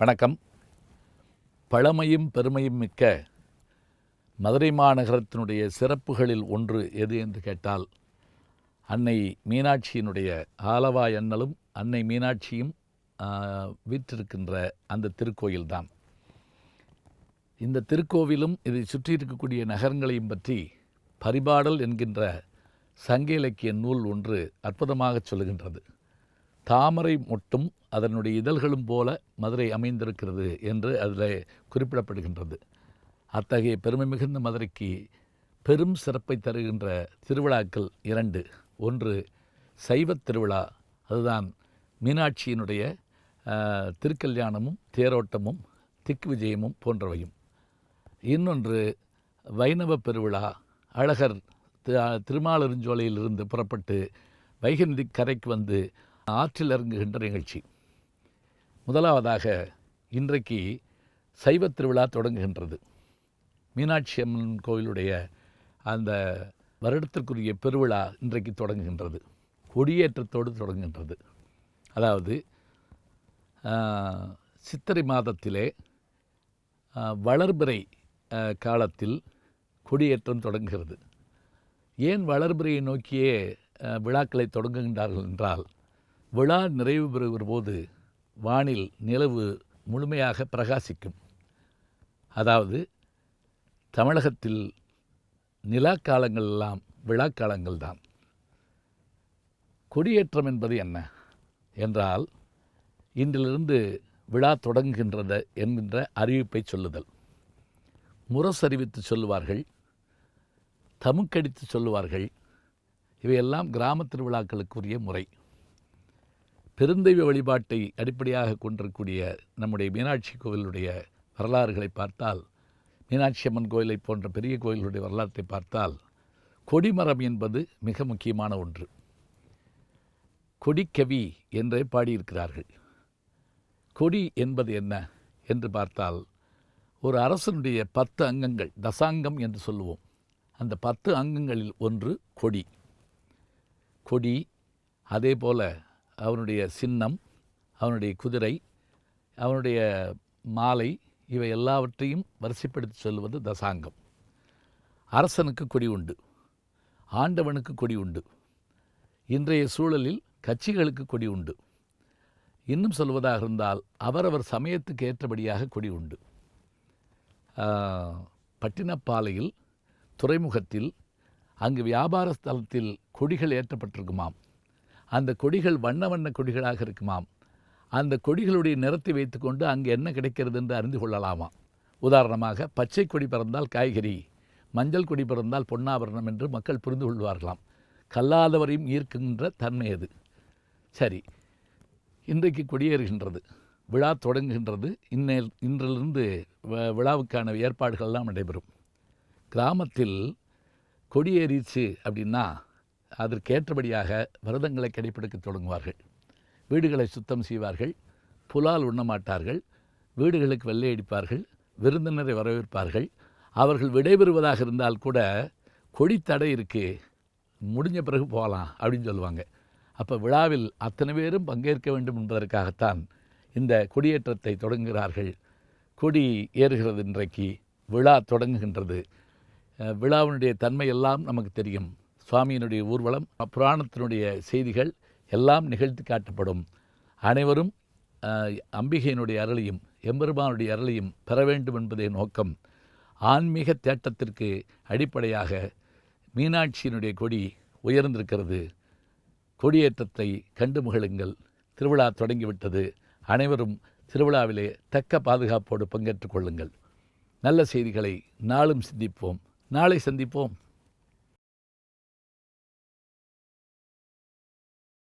வணக்கம். பழமையும் பெருமையும் மிக்க மதுரை மாநகரத்தினுடைய சிறப்புகளில் ஒன்று எது என்று கேட்டால் அன்னை மீனாட்சியினுடைய ஆலவா எண்ணலும் அன்னை மீனாட்சியும் வீற்றிருக்கின்ற அந்த திருக்கோயில்தான். இந்த திருக்கோவிலும் இதை சுற்றி இருக்கக்கூடிய நகரங்களையும் பற்றி பரிபாடல் என்கின்ற சங்க இலக்கிய நூல் ஒன்று அற்புதமாக சொல்லுகின்றது. தாமரை மொட்டும் அதனுடைய இதழ்களும் போல மதுரை அமைந்திருக்கிறது என்று அதில் குறிப்பிடப்படுகின்றது. அத்தகைய பெருமை மிகுந்த மதுரைக்கு பெரும் சிறப்பை தருகின்ற திருவிழாக்கள் இரண்டு. ஒன்று சைவத் திருவிழா அதுதான் மீனாட்சியினுடைய திருக்கல்யாணமும் தேரோட்டமும் திக் விஜயமும் போன்றவையும். இன்னொன்று வைணவ பெருவிழா அழகர் தி- புறப்பட்டு வைகை கரைக்கு வந்து ஆற்றில் இறங்குகின்ற நிகழ்ச்சி. முதலாவதாக இன்றைக்கு சைவத் திருவிழா தொடங்குகின்றது. மீனாட்சி அம்மன் கோயிலுடைய அந்த வருடத்திற்குரிய பெருவிழா இன்றைக்கு தொடங்குகின்றது. கொடியேற்றத்தோடு தொடங்குகின்றது. அதாவது சித்திரை மாதத்திலே வளர்பிறை காலத்தில் கொடியேற்றம் தொடங்குகிறது. ஏன் வளர்பிறையை நோக்கியே விழாக்களை தொடங்குகின்றார்கள் என்றால் விழா நிறைவு பெறுகிற போது வானில் நிலவு முழுமையாக பிரகாசிக்கும். அதாவது தமிழகத்தில் நிலாக்காலங்கள் எல்லாம் விழாக்காலங்கள் தான். கொடியேற்றம் என்பது என்ன? என்றால் இன்றிலிருந்து விழா தொடங்குகின்றது என்கின்ற அறிவிப்பை சொல்லுதல். முரசறிவித்து சொல்லுவார்கள் தமுக்கடித்து சொல்லுவார்கள். இவையெல்லாம் கிராம திருவிழாக்களுக்குரிய முறை. பெருந்தெய்வ வழிபாட்டை அடிப்படையாக கொண்டிருக்கூடிய நம்முடைய மீனாட்சி கோவிலுடைய வரலாறுகளை பார்த்தால் மீனாட்சி அம்மன் கோயிலை போன்ற பெரிய கோயில்களுடைய வரலாற்றை பார்த்தால் கொடிமரம் என்பது மிக முக்கியமான ஒன்று. கொடிக்கவி என்றே பாடியிருக்கிறார்கள். கொடி என்பது என்ன என்று பார்த்தால் ஒரு அரசனுடைய பத்து அங்கங்கள் தசாங்கம் என்று சொல்லுவோம். அந்த பத்து அங்கங்களில் ஒன்று கொடி. கொடி அதே போல அவனுடைய சின்னம் அவனுடைய குதிரை அவனுடைய மாலை இவை எல்லாவற்றையும் வரிசைப்படுத்தி சொல்வது தசாங்கம். அரசனுக்கு கொடி உண்டு ஆண்டவனுக்கு கொடி உண்டு இன்றைய சூழலில் கட்சிகளுக்கு கொடி உண்டு. இன்னும் சொல்வதாக இருந்தால் அவரவர் சமயத்துக்கு ஏற்றபடியாக கொடி உண்டு. பட்டினப்பாலையில் துறைமுகத்தில் அங்கு வியாபார ஸ்தலத்தில் கொடிகள் ஏற்றப்பட்டிருக்குமாம். அந்த கொடிகள் வண்ண வண்ண கொடிகளாக இருக்குமாம். அந்த கொடிகளுடைய நிறத்தை வைத்துக்கொண்டு அங்கு என்ன கிடைக்கிறது என்று அறிந்து கொள்ளலாமாம் உதாரணமாக பச்சை கொடி பிறந்தால் காய்கறி மஞ்சள் கொடி பிறந்தால் பொன்னாபரணம் என்று மக்கள் புரிந்து கொள்வார்களாம். கல்லாதவரையும் ஈர்க்கின்ற தன்மை அது. சரி இன்றைக்கு கொடியேறுகின்றது விழா தொடங்குகின்றது இன்னே இன்றிலிருந்து வ- விழாவுக்கான ஏற்பாடுகள்லாம் நடைபெறும். கிராமத்தில் கொடியேறிச்சு அப்படின்னா அதற்கேற்றபடியாக விரதங்களை கடைப்பிடிக்க தொடங்குவார்கள். வீடுகளை சுத்தம் செய்வார்கள். புலால் உண்ணமாட்டார்கள் வீடுகளுக்கு வெள்ளை அடிப்பார்கள். விருந்தினரை வரவேற்பார்கள். அவர்கள் விடைபெறுவதாக இருந்தால் கூட கொடி தடை இருக்கு முடிஞ்ச பிறகு போகலாம் அப்படின்னு சொல்லுவாங்க. அப்போ விழாவில் அத்தனை பேரும் பங்கேற்க வேண்டும் என்பதற்காகத்தான் இந்த கொடியேற்றத்தை தொடங்குகிறார்கள். கொடி ஏறுகிறது இன்றைக்கு. விழா தொடங்குகின்றது. விழாவினுடைய தன்மை எல்லாம் நமக்கு தெரியும். சுவாமியினுடைய ஊர்வலம் புராணத்தினுடைய செய்திகள் எல்லாம் நிகழ்த்தி காட்டப்படும். அனைவரும் அம்பிகையினுடைய அருளையும் எம்பெருமானுடைய அருளையும் பெற வேண்டும் என்பதே நோக்கம். ஆன்மீக தேட்டத்திற்கு அடிப்படையாக மீனாட்சியினுடைய கொடி உயர்ந்திருக்கிறது. கொடியேற்றத்தை கண்டு மகிழுங்கள். திருவிழா தொடங்கிவிட்டது. அனைவரும் திருவிழாவிலே தக்க பாதுகாப்போடு பங்கேற்றுக் கொள்ளுங்கள். நல்ல செய்திகளை நாளும் சிந்திப்போம். நாளை சந்திப்போம்.